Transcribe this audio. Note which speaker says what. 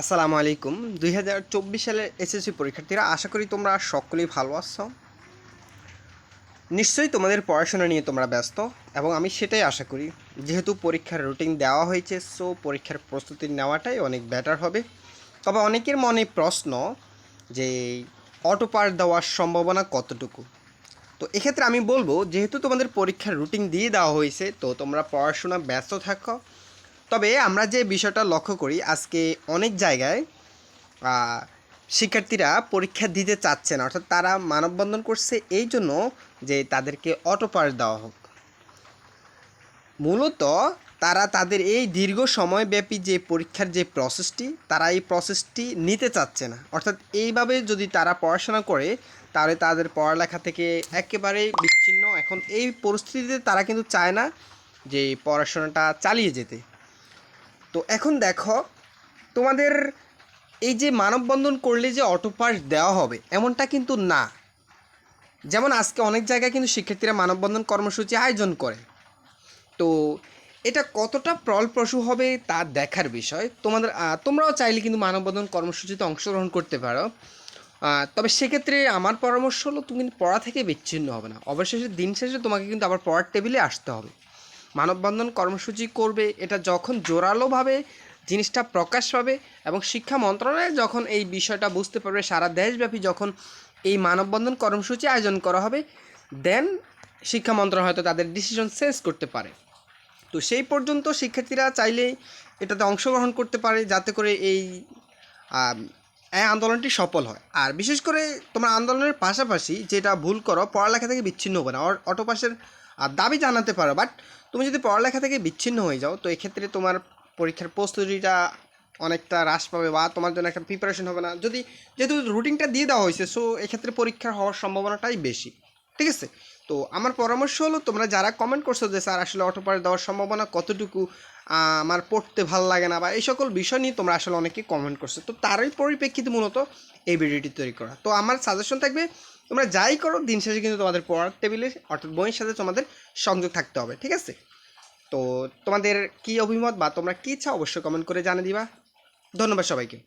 Speaker 1: আসসালামু আলাইকুম। দুই হাজার চব্বিশ সালের এসএসসি পরীক্ষার্থীরা, আশা করি তোমরা সকলেই ভালো আছো। নিশ্চয়ই তোমাদের পড়াশোনা নিয়ে তোমরা ব্যস্ত, এবং আমি সেটাই আশা করি। যেহেতু পরীক্ষার রুটিন দেওয়া হয়েছে সো পরীক্ষার প্রস্তুতি নেওয়াটাই অনেক বেটার হবে। তবে অনেকের মনে প্রশ্ন যে অটো পার দেওয়ার সম্ভাবনা কতটুকু? তো এক্ষেত্রে আমি বলব, যেহেতু তোমাদের পরীক্ষার রুটিন দিয়ে দেওয়া হয়েছে, তো তোমরা পড়াশোনা ব্যস্ত থাকো। তবে আমরা যে বিষয়টা লক্ষ্য করি, আজকে অনেক জায়গায় শিক্ষার্থীরা পরীক্ষা দিতে চাচ্ছে না। অর্থাৎ তারা মানববন্ধন করছে এই জন্য যে তাদেরকে অটো পাস দেওয়া হোক। মূলত তারা তাদের এই দীর্ঘ সময়ব্যাপী যে পরীক্ষার যে প্রসেসটি তারা এই প্রসেসটি নিতে চাচ্ছে না। অর্থাৎ এইভাবে যদি তারা পড়াশোনা করে, তাহলে তাদের পড়ালেখা থেকে একেবারেই বিচ্ছিন্ন। এখন এই পরিস্থিতিতে তারা কিন্তু চায় না যে পড়াশোনাটা চালিয়ে যেতে। তো এখন দেখো, তোমাদের এই যে মানববন্ধন করলে যে অটো পাস দেওয়া হবে, এমনটা কিন্তু না। যেমন আজকে অনেক জায়গায় কিন্তু শিক্ষার্থীরা মানববন্ধন কর্মসূচি আয়োজন করে। তো এটা কতটা ফলপ্রসূ হবে তা দেখার বিষয়। তোমাদের তোমরাও চাইলে কিন্তু মানববন্ধন কর্মসূচিতে অংশগ্রহণ করতে পারো। তবে সেক্ষেত্রে আমার পরামর্শ হলো, তুমি কিন্তু পড়া থেকে বিচ্ছিন্ন হবে না। অবশেষে দিন শেষে তোমাকে কিন্তু আবার পড়ার টেবিলে আসতে হবে। মানববন্ধন কর্মসূচি করবে। এটা যখন জোরালোভাবে জিনিসটা প্রকাশ পাবে এবং শিক্ষা মন্ত্রণালয় যখন এই বিষয়টা বুঝতে পারবে, সারা দেশব্যাপী যখন এই মানববন্ধন কর্মসূচি আয়োজন করা হবে দেন শিক্ষা মন্ত্রণালয় হয়তো তাদের ডিসিশন চেঞ্জ করতে পারে। তো সেই পর্যন্ত শিক্ষার্থীরা চাইলে এটাতে অংশগ্রহণ করতে পারে, যাতে করে এই এই আন্দোলনটি সফল হয়। আর বিশেষ করে তোমার আন্দোলনের পাশাপাশি যেটা ভুল করো, পড়ালেখা থেকে বিচ্ছিন্ন হবে না। অটোপাসের আহ, দাবি জানাতে পারো। বাট তুমি যদি পড়ালেখা থেকে বিচ্ছিন্ন হয়ে যাও তো এক্ষেত্রে তোমার পরীক্ষার প্রস্তুতিটা অনেকটা হ্রাস পাবে বা তোমার জন্য একটা প্রিপারেশন হবে না। যদি যেহেতু রুটিনটা দিয়ে দেওয়া হয়েছে সো এক্ষেত্রে পরীক্ষার হওয়ার সম্ভাবনাটাই বেশি। ঠিক আছে? তো আমার পরামর্শ হলো, তোমরা যারা কমেন্ট করছ যে, স্যার, আসলে অটো পাস দেওয়ার সম্ভাবনা কতটুকু, আমার পড়তে ভালো লাগে না? বা এই সকল বিষয় নিয়ে তোমরা আসলে অনেকে কমেন্ট করছ। তো তারই পরিপ্রেক্ষিতে মূলত এই ভিডিওটি তৈরি করা। তো আমার সাজেশন থাকবে, তোমরা যাই করো, দিন শেষে কিন্তু তোমাদের পড়ার টেবিলে অর্থাৎ বইয়ের সাথে তোমাদের সংযোগ থাকতে হবে, ঠিক আছে? তো তোমাদের কি অভিমত বা তোমরা কী চাও, অবশ্যই কমেন্ট করে জানিয়ে দিবা। ধন্যবাদ সবাইকে।